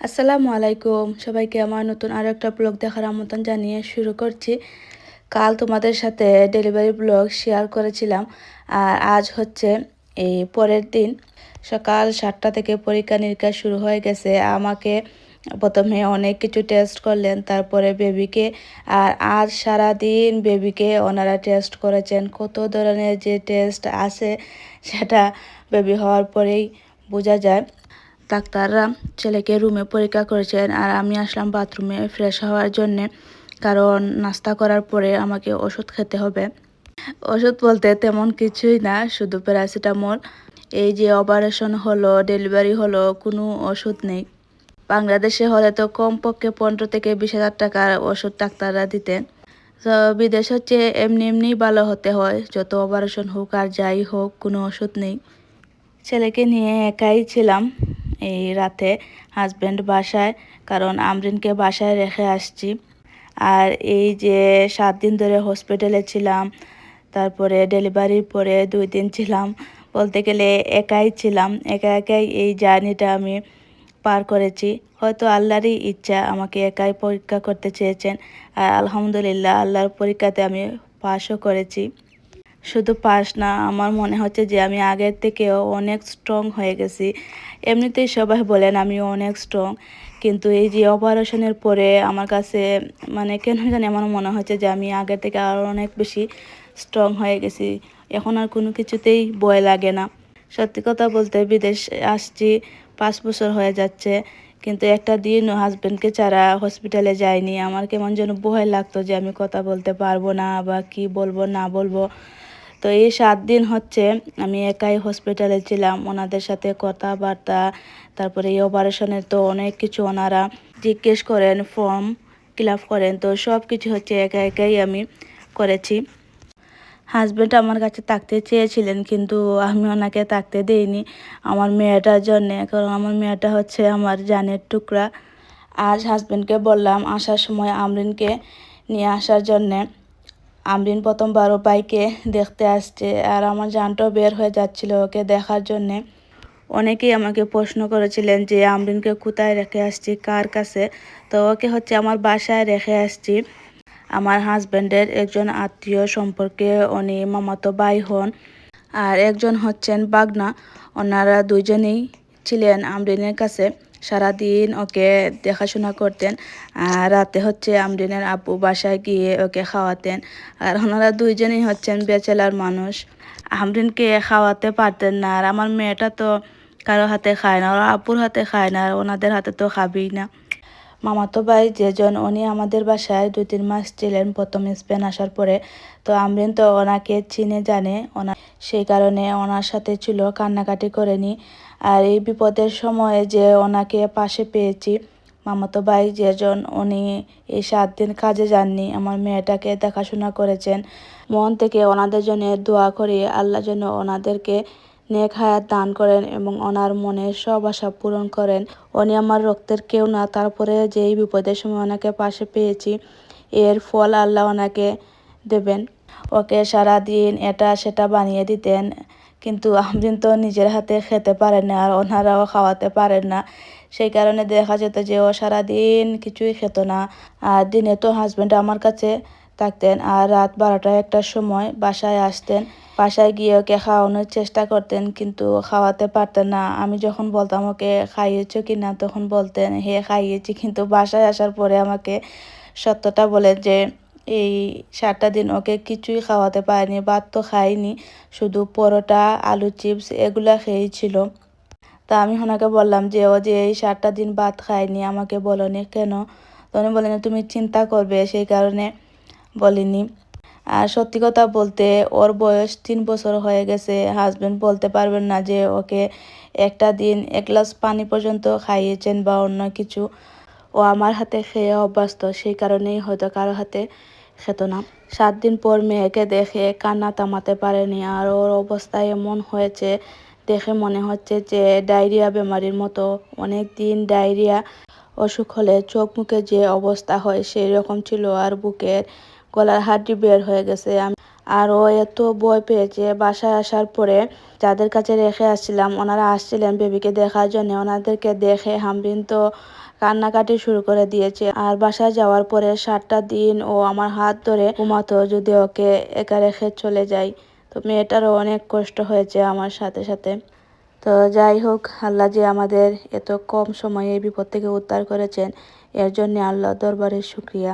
আসসালামু আলাইকুম। সবাইকে আমার নতুন আরও একটা ব্লগ দেখার আমন্ত্রণ জানিয়ে শুরু করছি। কাল তোমাদের সাথে ডেলিভারি ব্লগ শেয়ার করেছিলাম। আর আজ হচ্ছে এই পরের দিন। সকাল সাতটা থেকে পরীক্ষা নিরীক্ষা শুরু হয়ে গেছে। আমাকে প্রথমে অনেক কিছু টেস্ট করলেন, তারপরে বেবিকে আর আজ সারা দিন বেবিকে ওনারা টেস্ট করেছেন। কত ধরনের যে টেস্ট আছে, সেটা বেবি হওয়ার পরেই বোঝা যায়। ডাক্তাররা ছেলেকে রুমে পরীক্ষা করেছেন আর আমি আসলাম বাথরুমে ফ্রেশ হওয়ার জন্যে। কারণ নাস্তা করার পরে আমাকে ওষুধ খেতে হবে। ওষুধ বলতে তেমন কিছুই না, শুধু প্যারাসিটামল এই যে অপারেশন হলো ডেলিভারি হলো, কোনো ওষুধ নেই। বাংলাদেশে হলে তো কমপক্ষে পনেরো থেকে বিশ হাজার টাকার ওষুধ ডাক্তাররা দিতেন। তো বিদেশ হচ্ছে এমনি এমনিই ভালো হতে হয়, যত অপারেশন হোক আর যাই হোক, কোনো ওষুধ নেই। ছেলেকে নিয়ে একাই ছিলাম। এই রাতে হাজব্যান্ড বাসায়, কারণ আমরিনকে বাসায় রেখে আসছি। আর এই যে সাত দিন ধরে হসপিটালে ছিলাম, তারপরে ডেলিভারির পরে দুই দিন ছিলাম, বলতে গেলে একাই ছিলাম, একা একাই এই জার্নিটা আমি পার করেছি। হয়তো আল্লাহরই ইচ্ছা আমাকে একাই পরীক্ষা করতে চেয়েছেন, আর আলহামদুলিল্লাহ আল্লাহর পরীক্ষাতে আমি পাশও করেছি। শুধু পাস না, আমার মনে হচ্ছে যে আমি আগের থেকেও অনেক স্ট্রং হয়ে গেছি। এমনিতেই সবাই বলেন আমি অনেক স্ট্রং কিন্তু এই যে অপারেশনের পরে আমার কাছে মানে কেন জানি আমার মনে হচ্ছে যে আমি আগের থেকে আরও অনেক বেশি স্ট্রং হয়ে গেছি। এখন আর কোনো কিছুতেই ভয় লাগে না। সত্যি কথা বলতে বিদেশ আসছি, পাঁচ বছর হয়ে যাচ্ছে, কিন্তু একটা দিন হাজব্যান্ডকে ছাড়া হসপিটালে যাইনি। আমার কেমন যেন ভয় লাগতো যে আমি কথা বলতে পারব না বা কি বলব, না বলব। তো এই সাত দিন হচ্ছে আমি একাই হসপিটালে ছিলাম। ওনাদের সাথে কথাবার্তা, তারপরে এই অপারেশনের তো অনেক কিছু ওনারা জিজ্ঞেস করেন ফর্ম ফিল করেন, তো সব কিছু হচ্ছে একা একাই আমি করেছি। হাজব্যান্ড আমার কাছে থাকতে চেয়েছিলেন, কিন্তু আমি ওনাকে থাকতে দিইনি আমার মেয়েটার জন্যে, কারণ আমার মেয়েটা হচ্ছে আমার জানের টুকরা। আজ হাজব্যান্ডকে বললাম, আসার সময় আমরিনকে নিয়ে আসার জন্যে আমরিন প্রথমবার বাইকে দেখতে আসছে আর আমার জানটাও বের হয়ে যাচ্ছিল ওকে দেখার জন্যে। অনেকেই আমাকে প্রশ্ন করেছিলেন যে আমরিনকে কোথায় রেখে আসছি, কার কাছে? তো ওকে হচ্ছে আমার বাসায় রেখে আসছি। আমার হাজব্যান্ডের একজন আত্মীয় সম্পর্কে উনি মামাতো ভাই হন আর একজন হচ্ছেন বাগনা। ওনারা দুইজনেই ছিলেন আমরিনের কাছে। সারাদিন ওকে দেখাশোনা করতেন, আর রাতে হচ্ছে আমরিনের আপু বাসায় গিয়ে ওকে খাওয়াতেন। আর ওনারা দুইজনই হচ্ছেন বেচেলার মানুষ। আমরিনকে খাওয়াতে পারতেন না, আর আমার মেয়েটা তো কারও হাতে খায় না, ওরা আপুর হাতে খায় না, আর ওনাদের হাতে তো খাবেই না। মামাতো ভাই যেজন, উনি আমাদের বাসায় দুই তিন মাস ছিলেন প্রথম স্পেন আসার পরে। তো আমরিন তো ওনাকে চিনে, জানে। ওনা সেই কারণে ওনার সাথে ছিল, কান্নাকাটি করেনি। আর এই বিপদের সময়ে যে ওনাকে পাশে পেয়েছি, মামাতো ভাই যেজন, উনি এই সাত দিন কাজে যাননি। আমার মেয়েটাকে দেখাশোনা করেছেন। মন থেকে ওনাদের জন্য দোয়া করি, আল্লাহ যেন ওনাদেরকে নেক হায়াত দান করেন এবং ওনার মনের সব আশা পূরণ করেন। উনি আমার রক্তের কেউ না, তারপরে যেই বিপদের সময় ওনাকে পাশে পেয়েছি, এর ফল আল্লাহ ওনাকে দেবেন। ওকে সারা দিন এটা সেটা বানিয়ে দিতেন, কিন্তু আমদিন তো নিজের হাতে খেতে পারেন না আর ওনারাও খাওয়াতে পারেন না। সেই কারণে দেখা যেত যে ও সারাদিন কিছুই খেত না। আর দিনে তো হাজব্যান্ড আমার কাছে থাকতেন আর রাত বারোটা একটার সময় বাসায় আসতেন। বাসায় গিয়ে ওকে খাওয়ানোর চেষ্টা করতেন, কিন্তু খাওয়াতে পারতেন না। আমি যখন বলতাম, ওকে খাইয়েছ কি না? তখন বলতেন, হে, খাইয়েছি। কিন্তু বাসায় আসার পরে আমাকে সত্যটা বলে যে, এই সাতটা দিন ওকে কিছুই খাওয়াতে পারিনি, ভাত তো খাইনি, শুধু পরোটা, আলু চিপস এগুলা খেয়েছিল। তা আমি ওনাকে বললাম যে, ও যে এই সাতটা দিন ভাত খায়নি, আমাকে বলনি কেন? তো উনি বলেন তুমি চিন্তা করবে, সেই কারণে বলিনি। আর সত্যি কথা বলতে, ওর বয়স তিন বছর হয়ে গেছে। হাজব্যান্ড বলতে পারবেন না যে ওকে একটা দিন এক গ্লাস পানি পর্যন্ত খাইয়েছেন বা অন্য কিছু। ও আমার হাতে খেয়ে অভ্যস্ত, সেই কারণেই হয়তো কারও হাতে খেত না। সাত দিন পর মেয়েকে দেখে কান্না থামাতে পারেনি, আর ওর অবস্থা এমন হয়েছে, দেখে মনে হচ্ছে যে ডায়রিয়া বেমারির মতো। অনেক দিন ডায়রিয়া, অসুখ হলে চোখ মুখে যে অবস্থা হয়, সেই রকম ছিল আর বুকের গলার হাড্ডি বের হয়ে গেছে। আর ও এত ভয় পেয়েছে বাসায় আসার পরে যাদের কাছে রেখে আসছিলাম, ওনারা আসছিলেন বেবিকে দেখার জন্য। ওনাদেরকে দেখে হামবিন তো কান্নাকাটি শুরু করে দিয়েছে। আর বাসায় যাওয়ার পরে সাতটা দিন ও আমার হাত ধরে ঘুমাতো যদি ওকে একা রেখে চলে যাই। তো মেয়েটারও অনেক কষ্ট হয়েছে আমার সাথে সাথে। তো যাই হোক, আল্লাহ যে আমাদের এত কম সময়ে বিপদ থেকে উদ্ধার করেছেন, এর জন্য আল্লাহ দরবারের শুক্রিয়া।